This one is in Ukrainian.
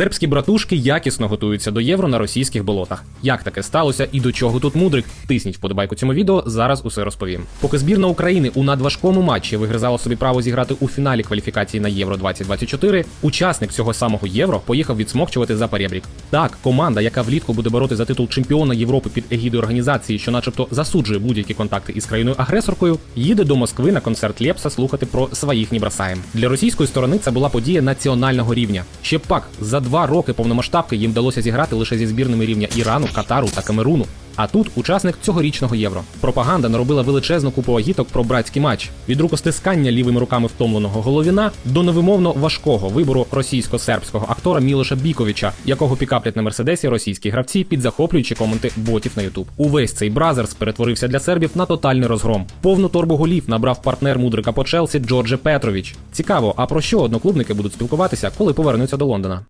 Сербські братушки якісно готуються до євро на російських болотах. Як таке сталося і до чого тут мудрик? Тисніть вподобайку цьому відео. Зараз усе розповім. Поки збірна України у надважкому матчі вигризала собі право зіграти у фіналі кваліфікації на Євро 2024, учасник цього самого євро поїхав відсмокчувати за перебрік. Так, команда, яка влітку буде бороти за титул чемпіона Європи під егідою організації, що, начебто, засуджує будь-які контакти із країною-агресоркою, їде до Москви на концерт Лепса слухати про своїх не бросаєм. Для російської сторони це була подія національного рівня. Ще пак за два роки повномасштабки їм вдалося зіграти лише зі збірними рівня Ірану, Катару та Камеруну. А тут учасник цьогорічного євро. Пропаганда наробила величезну купу агіток про братський матч від рукостискання лівими руками втомленого головіна до невимовно важкого вибору російсько-сербського актора Мілоша Біковича, якого пікаплять на мерседесі російські гравці під захоплюючі коменти ботів на Ютуб. Увесь цей бразерс перетворився для сербів на тотальний розгром. Повну торбу голів набрав партнер мудрика по Челсі Джордже Петрович. Цікаво, а про що одноклубники будуть спілкуватися, коли повернуться до Лондона?